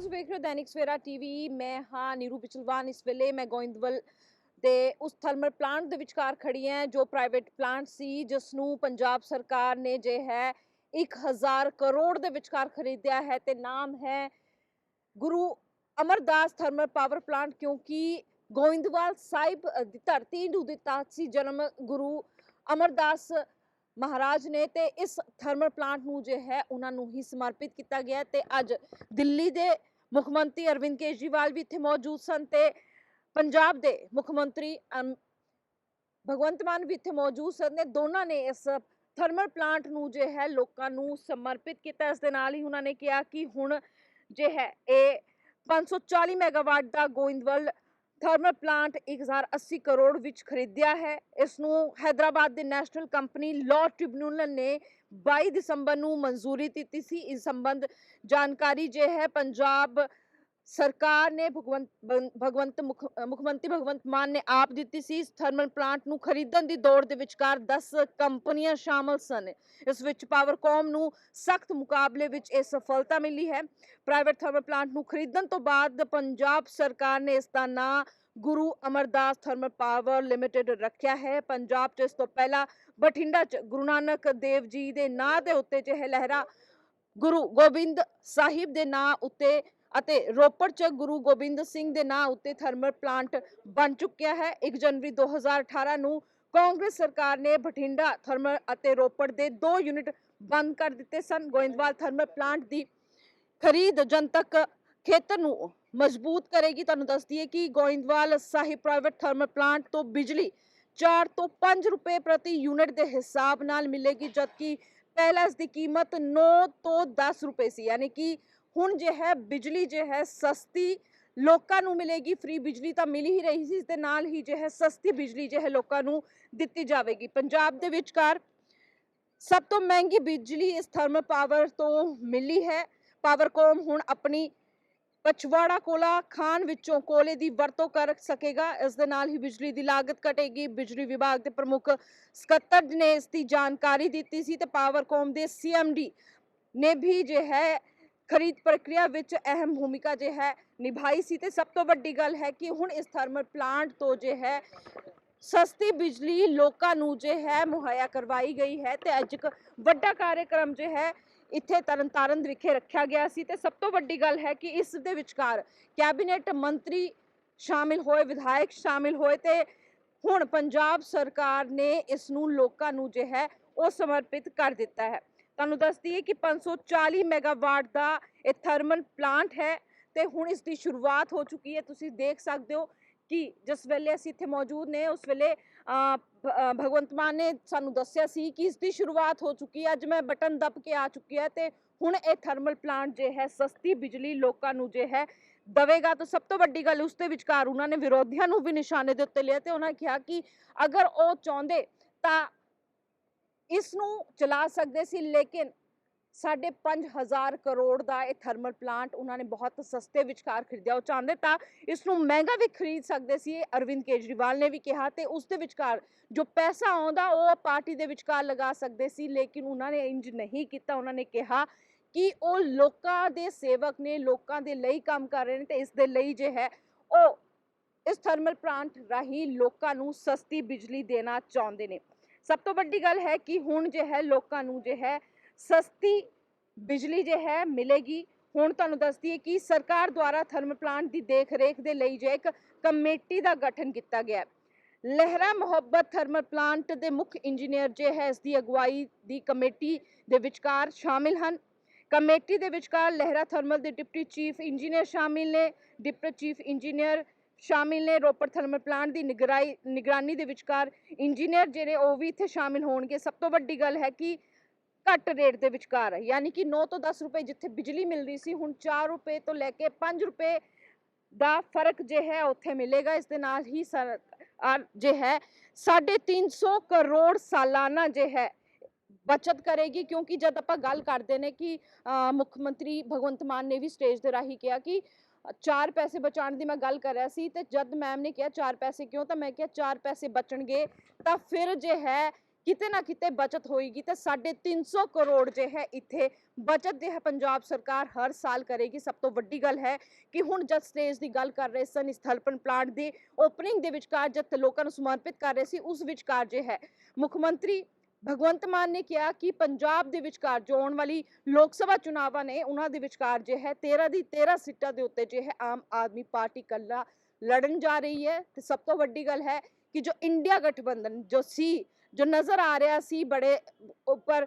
ਤੁਸੀਂ ਵੇਖ ਰਹੇ ਹੋ ਦੈਨਿਕ ਸਵੇਰਾ ਟੀਵੀ, ਮੈਂ ਹਾਂ ਨੀਰੂ ਬਿਚਲਵਾਨ ਇਸ ਵੇਲੇ ਮੈਂ ਗੋਇੰਦਵਲ ਦੇ ਉਸ ਥਰਮਲ ਪਲਾਂਟ ਦੇ ਵਿਚਕਾਰ ਖੜੀ ਹਾਂ, ਜੋ ਪ੍ਰਾਈਵੇਟ ਪਲਾਂਟ ਸੀ, ਜਿਸ ਨੂੰ ਪੰਜਾਬ ਸਰਕਾਰ ਨੇ ਜੇ ਹੈ 1000 ਕਰੋੜ ਦੇ ਵਿਚਕਾਰ ਖਰੀਦਿਆ ਹੈ ਤੇ ਨਾਮ ਹੈ Guru Amardas thermal power plant, ਕਿਉਂਕਿ ਗੋਇੰਦਵਾਲ ਸਾਹਿਬ ਦੀ ਧਰਤੀ ਨੂੰ ਦਿੱਤਾ ਸੀ, ਜਨਮ ਗੁਰੂ ਅਮਰਦਾਸ ਮਹਾਰਾਜ ਨੇ ਤੇ ਇਸ ਥਰਮਲ ਪਲਾਂਟ ਨੂੰ ਜੇ ਹੈ, ਉਹਨਾਂ ਨੂੰ ਹੀ ਸਮਰਪਿਤ ਕੀਤਾ ਗਿਆ ਤੇ ਅੱਜ ਦਿੱਲੀ ਦੇ ਮੁੱਖ ਮੰਤਰੀ ਅਰਵਿੰਦ ਕੇਜਰੀਵਾਲ ਵੀ ਇੱਥੇ ਮੌਜੂਦ ਸਨ ਤੇ ਪੰਜਾਬ ਦੇ ਮੁੱਖ ਮੰਤਰੀ ਅਮ, ਭਗਵੰਤ ਮਾਨ ਵੀ ਇੱਥੇ ਮੌਜੂਦ ਸਨ ਨੇ ਦੋਨਾਂ ਨੇ ਇਸ ਥਰਮਲ ਪਲਾਂਟ ਨੂੰ ਜੇ ਹੈ ਲੋਕਾਂ ਨੂੰ ਸਮਰਪਿਤ ਕੀਤਾ। ਇਸ ਦੇ ਨਾਲ ਹੀ ਉਹਨਾਂ ਨੇ ਕਿਹਾ ਕਿ ਹੁਣ ਜੇ ਹੈ ਇਹ 540 ਮੈਗਾਵਾਟ ਦਾ ਗੋਇੰਦਵਲ ਥਰਮਲ ਪਲਾਂਟ 1080 ਕਰੋੜ ਵਿੱਚ ਖਰੀਦਿਆ ਹੈ। ਇਸ ਨੂੰ ਹੈਦਰਾਬਾਦ ਦੇ ਨੈਸ਼ਨਲ ਕੰਪਨੀ ਲਾਅ ਟ੍ਰਿਬਿਊਨਲ ਨੇ 22 ਦਸੰਬਰ ਨੂੰ ਮਨਜ਼ੂਰੀ ਦਿੱਤੀ ਸੀ। ਇਸ ਸੰਬੰਧ ਜਾਣਕਾਰੀ ਜੇ ਹੈ, ਪੰਜਾਬ ਸਰਕਾਰ ਨੇ ਭਗਵੰਤ ਭਗਵੰਤ ਮੁੱਖ ਮੰਤਰੀ ਭਗਵੰਤ ਮਾਨ ਨੇ ਆਪ ਦਿੱਤੀ ਸੀ। ਇਸ ਥਰਮਲ ਪਲਾਂਟ ਨੂੰ ਖਰੀਦਣ ਦੀ ਦੌੜ ਦੇ ਵਿਚਕਾਰ 10 ਕੰਪਨੀਆਂ ਸ਼ਾਮਲ ਸਨ। ਇਸ ਵਿੱਚ ਪਾਵਰਕੌਮ ਨੂੰ ਸਖਤ ਮੁਕਾਬਲੇ ਵਿੱਚ ਇਹ ਸਫਲਤਾ ਮਿਲੀ ਹੈ। ਪ੍ਰਾਈਵੇਟ ਥਰਮਲ ਪਲਾਂਟ ਨੂੰ ਖਰੀਦਣ ਤੋਂ ਬਾਅਦ ਪੰਜਾਬ ਸਰਕਾਰ ਨੇ ਇਸ ਦਾ ਨਾਂ Guru Amardas thermal power limited ਰੱਖਿਆ ਹੈ। ਪੰਜਾਬ 'ਚ ਇਸ ਤੋਂ ਪਹਿਲਾਂ ਬਠਿੰਡਾ 'ਚ ਗੁਰੂ ਨਾਨਕ ਦੇਵ ਜੀ ਦੇ ਨਾਂ ਦੇ ਉੱਤੇ ਜਿਹੇ ਲਹਿਰਾ ਗੁਰੂ ਗੋਬਿੰਦ ਸਾਹਿਬ ਦੇ ਨਾਂ ਉੱਤੇ ਅਤੇ ਰੋਪੜ 'ਚ ਗੁਰੂ ਗੋਬਿੰਦ ਸਿੰਘ ਦੇ ਨਾਂ ਉੱਤੇ ਥਰਮਲ ਪਲਾਂਟ ਬਣ ਚੁੱਕਿਆ ਹੈ। 1 ਜਨਵਰੀ 2018 ਨੂੰ ਕਾਂਗਰਸ ਸਰਕਾਰ ਨੇ ਬਠਿੰਡਾ ਥਰਮਲ ਅਤੇ ਰੋਪੜ ਦੇ ਦੋ ਯੂਨਿਟ ਬੰਦ ਕਰ ਦਿੱਤੇ ਸਨ। ਗੋਇੰਦਵਾਲ ਥਰਮਲ ਪਲਾਂਟ ਦੀ ਖਰੀਦ ਜਨਤਕ ਖੇਤਰ ਨੂੰ ਮਜ਼ਬੂਤ ਕਰੇਗੀ। ਤੁਹਾਨੂੰ ਦੱਸਦੀ ਹੈ ਕਿ Goindwal Sahib private thermal plant ਤੋਂ ਬਿਜਲੀ 4 ਤੋਂ 5 ਰੁਪਏ ਪ੍ਰਤੀ ਯੂਨਿਟ ਦੇ ਹਿਸਾਬ ਨਾਲ ਮਿਲੇਗੀ, ਜਦਕਿ ਪਹਿਲਾਂ ਇਸ ਦੀ ਕੀਮਤ 9 ਤੋਂ 10 ਰੁਪਏ ਸੀ। ਯਾਨੀ ਕਿ ਹੁਣ ਜੇ ਹੈ, ਬਿਜਲੀ ਜੇ ਹੈ, ਸਸਤੀ ਲੋਕਾਂ ਨੂੰ ਮਿਲੇਗੀ, ਫ੍ਰੀ ਬਿਜਲੀ ਤਾਂ ਮਿਲ ਹੀ ਰਹੀ ਸੀ, ਇਸ ਦੇ ਨਾਲ ਹੀ ਜੇ ਹੈ, ਸਸਤੀ ਬਿਜਲੀ ਜੇ ਹੈ ਲੋਕਾਂ ਨੂੰ ਦਿੱਤੀ ਜਾਵੇਗੀ। ਪੰਜਾਬ ਦੇ ਵਿਚਕਾਰ ਸਭ ਤੋਂ ਮਹਿੰਗੀ ਬਿਜਲੀ ਇਸ ਥਰਮਲ ਪਾਵਰ ਤੋਂ ਮਿਲੀ ਹੈ। ਪਾਵਰਕੌਮ ਹੁਣ ਆਪਣੀ ਪਚਵਾੜਾ ਕੋਲਾ ਖਾਨ ਵਿੱਚੋਂ ਕੋਲੇ ਦੀ ਵਰਤੋਂ ਕਰ ਸਕੇਗਾ। ਇਸ ਦੇ ਨਾਲ ਹੀ ਬਿਜਲੀ ਦੀ ਲਾਗਤ ਘਟੇਗੀ। ਬਿਜਲੀ ਵਿਭਾਗ ਦੇ ਪ੍ਰਮੁੱਖ ਸਕੱਤਰ ਨੇ ਇਸ ਦੀ ਜਾਣਕਾਰੀ ਦਿੱਤੀ ਸੀ ਤੇ ਪਾਵਰਕੌਮ ਦੇ ਸੀਐਮਡੀ ਨੇ ਵੀ ਜੇ ਹੈ, ਖਰੀਦ ਪ੍ਰਕਿਰਿਆ ਵਿੱਚ ਅਹਿਮ ਭੂਮਿਕਾ ਜੇ ਹੈ, ਨਿਭਾਈ ਸੀ ਤੇ ਸਭ ਤੋਂ ਵੱਡੀ ਗੱਲ ਹੈ ਕਿ ਹੁਣ ਇਸ ਥਰਮਲ ਪਲਾਂਟ ਤੋਂ ਜੇ ਹੈ, ਸਸਤੀ ਬਿਜਲੀ ਲੋਕਾਂ ਨੂੰ ਜੇ ਹੈ ਮੁਹੱਈਆ ਕਰਵਾਈ ਗਈ ਹੈ ਤੇ ਅੱਜ ਇੱਕ ਵੱਡਾ ਕਾਰਜਕ੍ਰਮ ਜੇ ਹੈ ਇੱਥੇ ਤਰਨਤਾਰਨ ਵਿਖੇ ਰੱਖਿਆ ਗਿਆ ਸੀ ਤੇ ਸਭ ਤੋਂ ਵੱਡੀ ਗੱਲ ਹੈ ਕਿ ਇਸ ਦੇ ਵਿਚਕਾਰ ਕੈਬਨਿਟ ਮੰਤਰੀ ਸ਼ਾਮਿਲ ਹੋਏ, ਵਿਧਾਇਕ ਸ਼ਾਮਿਲ ਹੋਏ ਤੇ ਹੁਣ ਪੰਜਾਬ ਸਰਕਾਰ ਨੇ ਇਸ ਨੂੰ ਲੋਕਾਂ ਨੂੰ ਜੇ ਹੈ ਉਹ ਸਮਰਪਿਤ ਕਰ ਦਿੱਤਾ ਹੈ। ਤੁਹਾਨੂੰ ਦੱਸਦੀ ਹੈ ਕਿ 540 ਮੈਗਾਵਾਟ ਦਾ ਇਹ ਥਰਮਲ ਪਲਾਂਟ ਹੈ ਤੇ ਹੁਣ ਇਸ ਦੀ ਸ਼ੁਰੂਆਤ ਹੋ ਚੁੱਕੀ ਹੈ। ਤੁਸੀਂ ਦੇਖ ਸਕਦੇ ਹੋ ਕਿ ਜਿਸ ਵੇਲੇ ਅਸੀਂ ਇੱਥੇ ਮੌਜੂਦ ਨੇ, ਉਸ ਵੇਲੇ ਭਗਵੰਤ ਮਾਨ ਨੇ ਸਾਨੂੰ ਦੱਸਿਆ ਸੀ ਕਿ ਇਸ ਦੀ ਸ਼ੁਰੂਆਤ ਹੋ ਚੁੱਕੀ ਹੈ। ਅੱਜ ਮੈਂ ਬਟਨ ਦੱਬ ਕੇ ਆ ਚੁੱਕੀ ਹੈ ਤੇ ਹੁਣ ਇਹ ਥਰਮਲ ਪਲਾਂਟ ਜੇ ਹੈ, ਸਸਤੀ ਬਿਜਲੀ ਲੋਕਾਂ ਨੂੰ ਜੇ ਹੈ, ਦਵੇਗਾ ਤਾਂ ਸਭ ਤੋਂ ਵੱਡੀ ਗੱਲ ਉਸ ਦੇ ਵਿਚਕਾਰ ਉਹਨਾਂ ਨੇ ਵਿਰੋਧੀਆਂ ਨੂੰ ਵੀ ਨਿਸ਼ਾਨੇ ਦੇ ਉੱਤੇ ਲਿਆ ਤੇ ਉਹਨਾਂ ਕਿਹਾ ਕਿ ਅਗਰ ਉਹ ਚਾਹੁੰਦੇ ਤਾਂ ਇਸ ਨੂੰ ਚਲਾ ਸਕਦੇ ਸੀ, ਲੇਕਿਨ ਸਾਢੇ ਪੰਜ ਹਜ਼ਾਰ ਕਰੋੜ ਦਾ ਇਹ ਥਰਮਲ ਪਲਾਂਟ ਉਹਨਾਂ ਨੇ ਬਹੁਤ ਸਸਤੇ ਵਿਚਕਾਰ ਖਰੀਦਿਆ। ਉਹ ਚਾਹੁੰਦੇ ਤਾਂ ਇਸ ਨੂੰ ਮਹਿੰਗਾ ਵੀ ਖਰੀਦ ਸਕਦੇ ਸੀ ਅਰਵਿੰਦ ਕੇਜਰੀਵਾਲ ਨੇ ਵੀ ਕਿਹਾ ਤੇ ਉਸ ਦੇ ਵਿਚਕਾਰ ਜੋ ਪੈਸਾ ਆਉਂਦਾ ਉਹ ਪਾਰਟੀ ਦੇ ਵਿਚਕਾਰ ਲਗਾ ਸਕਦੇ ਸੀ, ਲੇਕਿਨ ਉਹਨਾਂ ਨੇ ਇੰਜ ਨਹੀਂ ਕੀਤਾ। ਉਹਨਾਂ ਨੇ ਕਿਹਾ ਕਿ ਉਹ ਲੋਕਾਂ ਦੇ ਸੇਵਕ ਨੇ, ਲੋਕਾਂ ਦੇ ਲਈ ਕੰਮ ਕਰ ਰਹੇ ਨੇ ਤੇ ਇਸ ਦੇ ਲਈ ਜੇ ਹੈ, ਉਹ ਇਸ ਥਰਮਲ ਪਲਾਂਟ ਰਾਹੀਂ ਲੋਕਾਂ ਨੂੰ ਸਸਤੀ ਬਿਜਲੀ ਦੇਣਾ ਚਾਹੁੰਦੇ ਨੇ। ਸਭ ਤੋਂ ਵੱਡੀ ਗੱਲ ਹੈ ਕਿ ਹੁਣ ਜੇ ਹੈ, ਲੋਕਾਂ ਨੂੰ ਜੇ ਹੈ ਸਸਤੀ ਬਿਜਲੀ ਜੇ ਹੈ, ਮਿਲੇਗੀ। ਹੁਣ ਤੁਹਾਨੂੰ ਦੱਸਦੀ ਹੈ ਕਿ ਸਰਕਾਰ ਦੁਆਰਾ ਥਰਮਲ ਪਲਾਂਟ ਦੀ ਦੇਖ ਰੇਖ ਦੇ ਲਈ ਜੇ ਇੱਕ ਕਮੇਟੀ ਦਾ ਗਠਨ ਕੀਤਾ ਗਿਆ ਲਹਿਰਾ ਮੁਹੱਬਤ ਥਰਮਲ ਪਲਾਂਟ ਦੇ ਮੁੱਖ ਇੰਜੀਨੀਅਰ ਜੇ ਹੈ, ਇਸ ਦੀ ਅਗਵਾਈ ਦੀ ਕਮੇਟੀ ਦੇ ਵਿਚਕਾਰ ਸ਼ਾਮਿਲ ਹਨ। ਕਮੇਟੀ ਦੇ ਵਿਚਕਾਰ ਲਹਿਰਾ ਥਰਮਲ ਦੇ ਡਿਪਟੀ ਚੀਫ ਇੰਜੀਨੀਅਰ ਸ਼ਾਮਿਲ ਨੇ, ਡਿਪਟੀ ਚੀਫ ਇੰਜੀਨੀਅਰ ਸ਼ਾਮਿਲ ਨੇ, ਰੋਪੜ ਥਰਮਲ ਪਲਾਂਟ ਦੀ ਨਿਗਰਾਈ, ਨਿਗਰਾਨੀ ਦੇ ਵਿਚਕਾਰ ਇੰਜੀਨੀਅਰ ਜਿਹੜੇ ਉਹ ਵੀ ਇੱਥੇ ਸ਼ਾਮਿਲ ਹੋਣਗੇ। ਸਭ ਤੋਂ ਵੱਡੀ ਗੱਲ ਹੈ ਕਿ ਘੱਟ ਰੇਟ ਦੇ ਵਿਚਕਾਰ ਹੈ। ਯਾਨੀ ਕਿ 9 ਤੋਂ 10 ਰੁਪਏ ਜਿੱਥੇ ਬਿਜਲੀ ਮਿਲ ਰਹੀ ਸੀ, ਹੁਣ 4 ਰੁਪਏ ਤੋਂ ਲੈ ਕੇ 5 ਰੁਪਏ ਦਾ ਫ਼ਰਕ ਜੇ ਹੈ, ਉੱਥੇ ਮਿਲੇਗਾ। ਇਸ ਦੇ ਨਾਲ ਹੀ ਸਰਕਾਰ ਜੇ ਹੈ 350 ਕਰੋੜ ਸਾਲਾਨਾ ਜੇ ਹੈ, ਬਚਤ ਕਰੇਗੀ। ਕਿਉਂਕਿ ਜਦ ਆਪਾਂ ਗੱਲ ਕਰਦੇ ਨੇ ਕਿ ਮੁੱਖ ਮੰਤਰੀ ਭਗਵੰਤ ਮਾਨ ਨੇ ਵੀ ਸਟੇਜ ਦੇ ਰਾਹੀਂ ਕਿਹਾ ਕਿ ਚਾਰ ਪੈਸੇ ਬਚਾਉਣ ਦੀ ਮੈਂ ਗੱਲ ਕਰ ਰਿਹਾ ਸੀ ਤੇ ਜਦ ਮੈਮ ਨੇ ਕਿਹਾ ਚਾਰ ਪੈਸੇ ਕਿਉਂ, ਤਾਂ ਮੈਂ ਕਿਹਾ ਚਾਰ ਪੈਸੇ ਬਚਣਗੇ, ਤਾਂ ਫਿਰ ਜੇ ਹੈ ਕਿਤੇ ਨਾ ਕਿਤੇ ਬਚਤ ਹੋਏਗੀ ਤੇ 350 ਕਰੋੜ ਜੇ ਹੈ ਇੱਥੇ ਬਚਤ ਜੇ ਹੈ, ਪੰਜਾਬ ਸਰਕਾਰ ਹਰ ਸਾਲ ਕਰੇਗੀ। ਸਭ ਤੋਂ ਵੱਡੀ ਗੱਲ ਹੈ ਕਿ ਹੁਣ ਜਦ ਸਟੇਜ ਦੀ ਗੱਲ ਕਰ ਰਹੇ ਸਨ ਇਸ ਥਲਪਨ ਪਲਾਂਟ ਦੀ, ਓਪਨਿੰਗ ਦੇ ਵਿਚਕਾਰ ਜਦ ਲੋਕਾਂ ਨੂੰ ਸਮਰਪਿਤ ਕਰ ਰਹੇ ਸੀ, ਉਸ ਵਿਚਕਾਰ ਜੇ ਹੈ। ਮੁੱਖ ਮੰਤਰੀ ਭਗਵੰਤ ਮਾਨ ਨੇ ਕਿਹਾ ਕਿ ਪੰਜਾਬ ਦੇ ਵਿਚਕਾਰ ਜੋ ਆਉਣ ਵਾਲੀ ਲੋਕ ਸਭਾ ਚੁਣਾਵਾਂ ਨੇ, ਉਹਨਾਂ ਦੇ ਵਿਚਕਾਰ ਜੇ ਹੈ 13 ਦੀ 13 ਸੀਟਾਂ ਦੇ ਉੱਤੇ ਜੇ ਹੈ ਆਮ ਆਦਮੀ ਪਾਰਟੀ ਕੱਲਾ ਲੜਨ ਜਾ ਰਹੀ ਹੈ। ਤੇ ਸਭ ਤੋਂ ਵੱਡੀ ਗੱਲ ਹੈ ਕਿ ਜੋ ਇੰਡੀਆ ਗਠਬੰਧਨ, ਜੋ ਸੀ ਜੋ ਨਜ਼ਰ ਆ ਰਿਹਾ ਸੀ ਬੜੇ ਉੱਪਰ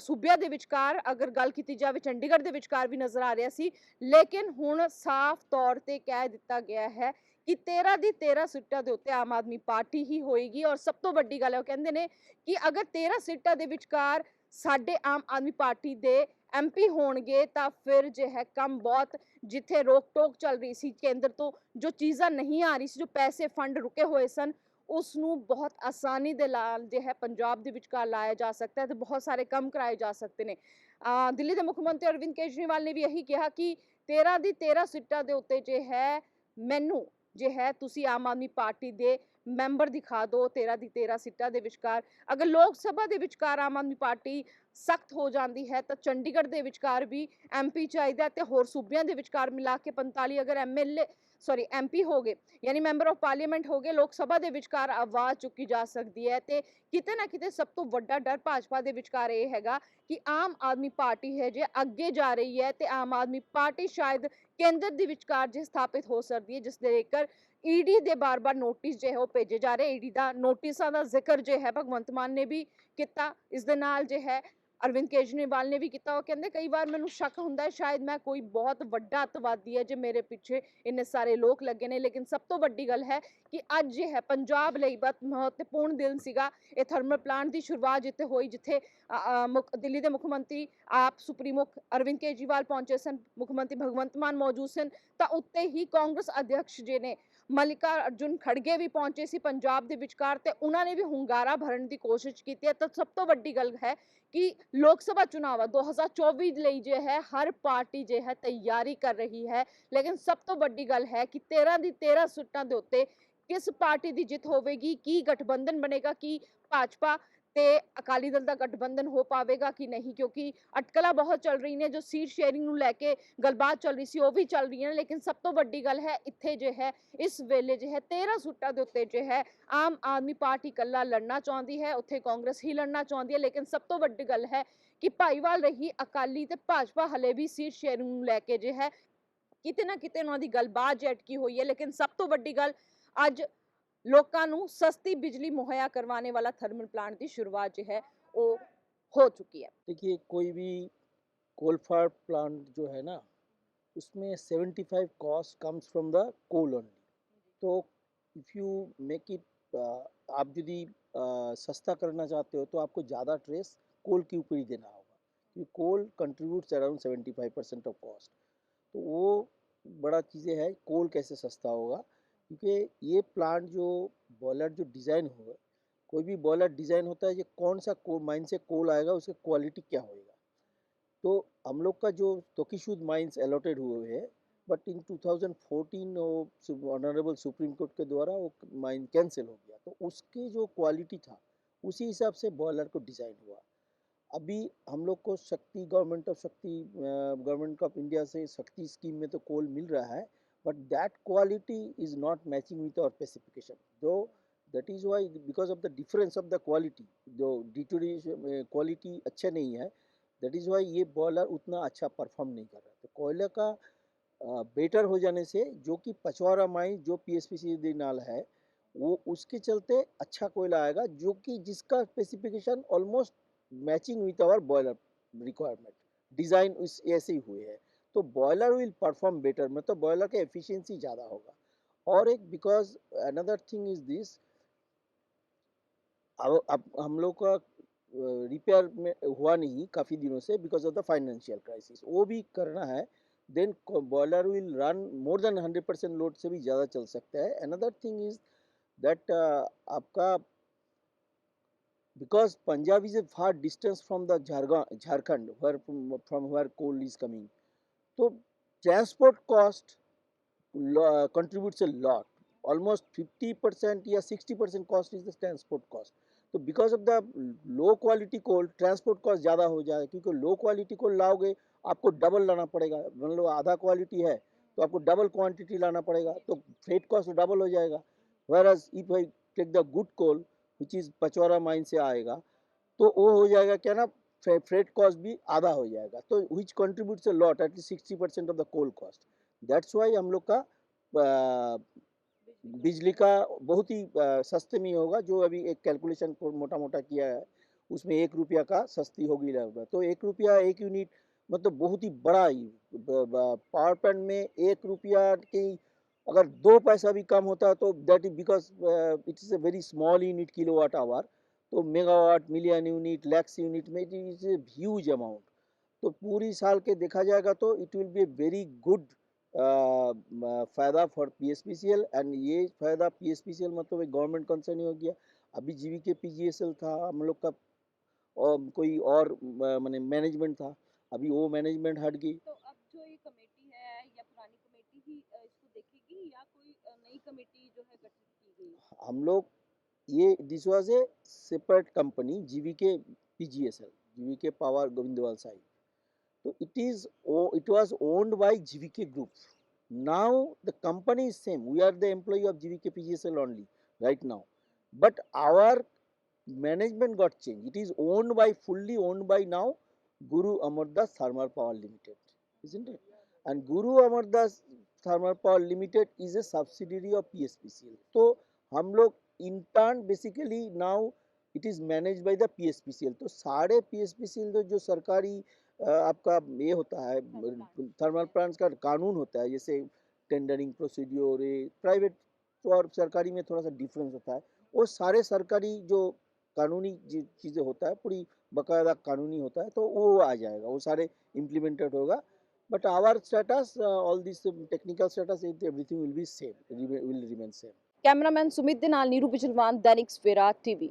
ਸੂਬਿਆਂ ਦੇ ਵਿਚਕਾਰ, ਅਗਰ ਗੱਲ ਕੀਤੀ ਜਾਵੇ ਚੰਡੀਗੜ੍ਹ ਦੇ ਵਿਚਕਾਰ ਵੀ ਨਜ਼ਰ ਆ ਰਿਹਾ ਸੀ, ਲੇਕਿਨ ਹੁਣ ਸਾਫ਼ ਤੌਰ ਤੇ ਕਹਿ ਦਿੱਤਾ ਗਿਆ ਹੈ ਕਿ 13 ਦੀ 13 ਸੀਟਾਂ ਦੇ ਉੱਤੇ ਆਮ ਆਦਮੀ ਪਾਰਟੀ ਹੀ ਹੋਏਗੀ ਔਰ ਸਭ ਤੋਂ ਵੱਡੀ ਗੱਲ ਹੈ, ਉਹ ਕਹਿੰਦੇ ਨੇ ਕਿ ਅਗਰ 13 ਸੀਟਾਂ ਦੇ ਵਿਚਕਾਰ ਸਾਡੇ ਆਮ ਆਦਮੀ ਪਾਰਟੀ ਦੇ ਐਮਪੀ ਹੋਣਗੇ ਤਾਂ ਫਿਰ ਜੇ ਹੈ ਕੰਮ ਬਹੁਤ ਜਿੱਥੇ ਰੋਕ ਟੋਕ ਚੱਲ ਰਹੀ ਸੀ ਕੇਂਦਰ ਤੋਂ, ਜੋ ਚੀਜ਼ਾਂ ਨਹੀਂ ਆ ਰਹੀ ਸੀ, ਜੋ ਪੈਸੇ ਫੰਡ ਰੁਕੇ ਹੋਏ ਸਨ ਉਸ ਨੂੰ ਬਹੁਤ ਆਸਾਨੀ ਦੇ ਨਾਲ ਜੇ ਹੈ ਪੰਜਾਬ ਦੇ ਵਿਚਕਾਰ ਲਾਇਆ ਜਾ ਸਕਦਾ ਹੈ ਤੇ ਬਹੁਤ ਸਾਰੇ ਕੰਮ ਕਰਾਏ ਜਾ ਸਕਦੇ ਨੇ। ਦਿੱਲੀ ਦੇ ਮੁੱਖ ਮੰਤਰੀ ਅਰਵਿੰਦ ਕੇਜਰੀਵਾਲ ਨੇ ਵੀ ਇਹੀ ਕਿਹਾ ਕਿ 13 ਦੀ 13 ਸੀਟਾਂ ਦੇ ਉੱਤੇ ਜੇ ਹੈ ਮੈਨੂੰ ਜੇ ਹੈ ਤੁਸੀਂ ਆਮ ਆਦਮੀ ਪਾਰਟੀ ਦੇ ਮੈਂਬਰ ਦਿਖਾ ਦਿਓ 13 ਦੀ 13 ਸੀਟਾਂ ਦੇ ਵਿਚਕਾਰ। ਅਗਰ ਲੋਕ ਸਭਾ ਦੇ ਵਿਚਕਾਰ ਆਮ ਆਦਮੀ ਪਾਰਟੀ ਸਖਤ ਹੋ ਜਾਂਦੀ ਹੈ, ਤਾਂ ਚੰਡੀਗੜ੍ਹ ਦੇ ਵਿਚਕਾਰ ਵੀ ਐਮਪੀ ਚਾਹੀਦਾ ਤੇ ਹੋਰ ਸੂਬਿਆਂ ਦੇ ਵਿਚਕਾਰ ਮਿਲਾ ਕੇ 45 ਅਗਰ ਐਮਐਲਏ ਸੌਰੀ ਐਮਪੀ ਹੋ ਗਏ, ਯਾਨੀ ਮੈਂਬਰ ਆਫ ਪਾਰਲੀਮੈਂਟ ਹੋ ਗਏ, ਲੋਕ ਸਭਾ ਦੇ ਵਿਚਕਾਰ ਆਵਾਜ਼ ਚੁੱਕੀ ਜਾ ਸਕਦੀ ਹੈ ਤੇ ਕਿਤੇ ਨਾ ਕਿਤੇ ਸਭ ਤੋਂ ਵੱਡਾ ਡਰ ਭਾਜਪਾ ਦੇ ਵਿਚਕਾਰ ਇਹ ਹੈਗਾ ਕਿ ਆਮ ਆਦਮੀ ਪਾਰਟੀ ਹੈ ਜੇ ਅੱਗੇ ਜਾ ਰਹੀ ਹੈ ਤੇ ਆਮ ਆਦਮੀ ਪਾਰਟੀ ਸ਼ਾਇਦ ਕੇਂਦਰ ਦੇ ਵਿਚਕਾਰ ਜੇ ਸਥਾਪਿਤ ਹੋ ਸਕਦੀ ਹੈ, ਜਿਸ ਦੇ ਲੇਕਰ ਈਡੀ ਦੇ ਬਾਰ-ਬਾਰ ਨੋਟਿਸ ਜੇ ਹੈ ਉਹ ਭੇਜੇ ਜਾ ਰਹੇ ਈਡੀ ਦਾ ਨੋਟਿਸਾਂ ਦਾ ਜ਼ਿਕਰ ਜੇ ਹੈ, ਭਗਵੰਤ ਮਾਨ ਨੇ ਵੀ ਕੀਤਾ, ਇਸ ਦੇ ਨਾਲ ਜੇ ਹੈ ਅਰਵਿੰਦ ਕੇਜਰੀਵਾਲ ਨੇ ਵੀ ਕੀਤਾ, ਉਹ ਕਹਿੰਦੇ ਕਈ ਵਾਰ ਮੈਨੂੰ ਸ਼ੱਕ ਹੁੰਦਾ ਹੈ, ਸ਼ਾਇਦ ਮੈਂ ਕੋਈ ਬਹੁਤ ਵੱਡਾ ਅਤਵਾਦੀ ਹੈ ਜੇ ਮੇਰੇ ਪਿੱਛੇ ਇੰਨੇ ਸਾਰੇ ਲੋਕ ਲੱਗੇ ਨੇ, ਲੇਕਿਨ ਸਭ ਤੋਂ ਵੱਡੀ ਗੱਲ ਹੈ ਕਿ ਅੱਜ ਇਹ ਹੈ, ਪੰਜਾਬ ਲਈ ਬਹੁਤ ਮਹੱਤਵਪੂਰਨ ਦਿਨ ਸੀਗਾ, ਇਹ ਥਰਮਲ ਪਲਾਂਟ ਦੀ ਸ਼ੁਰੂਆਤ ਜਿੱਥੇ ਹੋਈ, ਜਿੱਥੇ ਮੁੱਖ, ਦਿੱਲੀ ਦੇ ਮੁੱਖ ਮੰਤਰੀ ਆਪ ਸੁਪਰੀਮੋ ਅਰਵਿੰਦ ਕੇਜਰੀਵਾਲ ਪਹੁੰਚੇ ਸਨ, ਮੁੱਖ ਮੰਤਰੀ ਭਗਵੰਤ ਮਾਨ ਮੌਜੂਦ ਸਨ, ਤਾਂ ਉੱਤੇ ਹੀ ਕਾਂਗਰਸ ਅਧਿਕਸ਼ ਜੀ ਨੇ ਮਲਿਕਾ ਅਰਜੁਨ ਖੜਗੇ ਵੀ ਪਹੁੰਚੇ ਸੀ ਪੰਜਾਬ ਦੇ ਵਿਚਕਾਰ ਤੇ ਉਹਨਾਂ ਨੇ ਵੀ ਹੁੰਗਾਰਾ ਭਰਨ ਦੀ ਕੋਸ਼ਿਸ਼ ਕੀਤੀ ਹੈ। ਤਾਂ ਸਭ ਤੋਂ ਵੱਡੀ ਗੱਲ ਹੈ ਕਿ ਲੋਕ ਸਭਾ ਚੁਣਾਵਾ 2024 ਲਈ ਜੇ ਹੈ, ਹਰ ਪਾਰਟੀ ਜੇ ਹੈ ਤਿਆਰੀ ਕਰ ਰਹੀ ਹੈ। ਲੇਕਿਨ ਸਭ ਤੋਂ ਵੱਡੀ ਗੱਲ ਹੈ ਕਿ 13 ਦੀ 13 ਸੀਟਾਂ ਦੇ ਉੱਤੇ ਕਿਸ ਪਾਰਟੀ ਦੀ ਜਿੱਤ ਹੋਵੇਗੀ, ਕੀ ਗਠਬੰਧਨ ਬਣੇਗਾ, ਕੀ ਭਾਜਪਾ ਤੇ ਅਕਾਲੀ ਦਲ ਦਾ ਗਠਬੰਧਨ ਹੋ ਪਾਵੇਗਾ ਕਿ ਨਹੀਂ? ਕਿਉਂਕਿ ਅਟਕਲਾਂ ਬਹੁਤ ਚੱਲ ਰਹੀ ਨੇ, ਜੋ ਸੀਟ ਸ਼ੇਅਰਿੰਗ ਨੂੰ ਲੈ ਕੇ ਗੱਲਬਾਤ ਚੱਲ ਰਹੀ ਸੀ, ਉਹ ਵੀ ਚੱਲ ਰਹੀਆਂ ਨੇ, ਲੇਕਿਨ ਸਭ ਤੋਂ ਵੱਡੀ ਗੱਲ ਹੈ, ਇੱਥੇ ਜੇ ਹੈ, ਇਸ ਵੇਲੇ ਜੇ ਹੈ 13 ਸੂਟਾਂ ਦੇ ਉੱਤੇ ਜੇ ਹੈ, ਆਮ ਆਦਮੀ ਪਾਰਟੀ ਇਕੱਲਾ ਲੜਨਾ ਚਾਹੁੰਦੀ ਹੈ, ਉੱਥੇ ਕਾਂਗਰਸ ਹੀ ਲੜਨਾ ਚਾਹੁੰਦੀ ਹੈ, ਲੇਕਿਨ ਸਭ ਤੋਂ ਵੱਡੀ ਗੱਲ ਹੈ ਕਿ ਭਾਈਵਾਲ ਰਹੀ ਅਕਾਲੀ ਤੇ ਭਾਜਪਾ ਹਲੇ ਵੀ ਸੀਟ ਸ਼ੇਅਰਿੰਗ ਨੂੰ ਲੈ ਕੇ ਜੇ ਹੈ, ਕਿਤੇ ਨਾ ਕਿਤੇ ਉਹਨਾਂ ਦੀ ਗੱਲਬਾਤ ਜੇ ਅਟਕੀ ਹੋਈ ਹੈ, ਲੇਕਿਨ ਸਭ ਤੋਂ ਵੱਡੀ ਗੱਲ ਅੱਜ लोगों सस्ती बिजली मुहैया करवाने वाला थर्मल प्लांट की शुरुआत जो है वो हो चुकी है। देखिए, कोई भी कोलफार प्लांट जो है ना, उसमें 75 cost comes from the coal only. तो इफ़ यू मेक इट आप यदि सस्ता करना चाहते हो तो आपको ज़्यादा ट्रेस कोल के ऊपर ही देना होगा, क्योंकि coal contributes around 75 percent of cost. तो वो बड़ा चीज़ें है, कोल कैसे सस्ता होगा क्योंकि ये प्लांट जो बॉयलर जो डिज़ाइन होगा कोई भी बॉयलर डिज़ाइन होता है, ये कौन सा को, माइन से कोल आएगा, उसकी क्वालिटी क्या होएगा। तो हम लोग का जो तोकीशुद माइंस अलॉटेड हुए हैं, बट इन 2014 वो ऑनरेबल सुप्रीम कोर्ट के द्वारा वो माइन कैंसिल हो गया। तो उसकी जो क्वालिटी था, उसी हिसाब से बॉयलर को डिज़ाइन हुआ। अभी हम लोग को Shakti, government of Shakti government of India से शक्ति स्कीम में तो कोल मिल रहा है but that quality is not matching with our specification जो that is why because of the difference of the quality जो डिटोरिएशन क्वालिटी अच्छे नहीं है दैट इज़ वाई ये बॉयलर उतना अच्छा परफॉर्म नहीं कर रहा। तो कोयले का बेटर हो जाने से जो कि पचवारा माई, जो पी एस पी सी नाल है, वो उसके चलते अच्छा कोयला आएगा, जो कि जिसका specification almost matching with our boiler requirement design ऐसे ही हुए हैं। तो बॉयलर विल परफॉर्म बेटर मतलब बॉयलर का एफिशिएंसी ज़्यादा होगा और एक because another thing is this अब हम लोग का रिपेयर में हुआ नहीं काफ़ी दिनों से because of the financial crisis वो भी करना है then boiler will run more than hundred percent load से भी ज़्यादा चल सकता है अनदर थिंग इज़ दैट आपका Punjab is a far distance from the Jharga- Jharkhand, where from, from where coal is. So transport cost contributes a lot. Almost 50% या 60% cost is the transport cost. तो because of the low quality coal transport cost ज़्यादा हो जाए, क्योंकि लो quality कोल लाओगे, आपको double लाना पड़ेगा मान लो आधा क्वालिटी है तो आपको डबल क्वांटिटी लाना पड़ेगा तो फ्रेट कॉस्ट डबल हो जाएगा whereas if I take the good coal which is Pachwara mine से आएगा तो वो हो जाएगा, क्या ना फ्रेट कॉस्ट भी आधा हो जाएगा। तो which contributes a lot at least sixty percent of the coal cost that's why हम लोग का बिजली का बहुत ही सस्ते में होगा, जो अभी एक कैलकुलेशन मोटा मोटा किया है, उसमें एक रुपया का सस्ती होगी लगभग। तो एक रुपया एक यूनिट मतलब बहुत ही बड़ा ही पावर प्लांट में एक रुपया की अगर दो पैसा भी कम होता है तो that is because it is a very small unit kilo watt hour तो megawatt million unit lakhs unit में it is a huge amount तो पूरी साल के देखा जाएगा तो it will be a very good फ़ायदा for P S P C L and ये फ़ायदा P S P C L मतलब एक गवर्नमेंट कंसर्न ही हो गया। अभी G V K P G S L था हम लोग का और कोई और मैंने मैनेजमेंट था अभी वो मैनेजमेंट हट गई। तो अब जो ये कमेटी है या पुरानी कमेटी ही इसको देखेगी या कोई नई कमेटी जो है गठित की गई? हम लोग ये this was a separate company GVK PGSL GVK power Goindwal side तो it is it was owned by GVK group now the company is same we are the employ of GVK PGSL only right now but our management got changed it is owned by fully owned by now guru amardas thermal power limited isn't it and guru amardas thermal power limited is a subsidiary of pspcl so हम लोग intern basically now it is manage by the PSPCL तो सारे PSPCL तो जो सरकारी आपका ये होता है थर्मल प्लांट्स का कानून होता है जैसे टेंडरिंग प्रोसीड्योर प्राइवेट तो और सरकारी में थोड़ा सा डिफरेंस होता है। वो सारे सरकारी जो कानूनी चीज़ें होता है पूरी बाकायदा कानूनी होता है तो वो आ जाएगा वो सारे इम्प्लीमेंटेड होगा। But our status all this technical status everything will be same will remain same cameraman Sumit ਦੇ ਨਾਲ ਨੀਰੂ ਬਿਜਲਵਾਨ ਦੈਨਿਕ ਸਵੇਰਾ ਟੀਵੀ।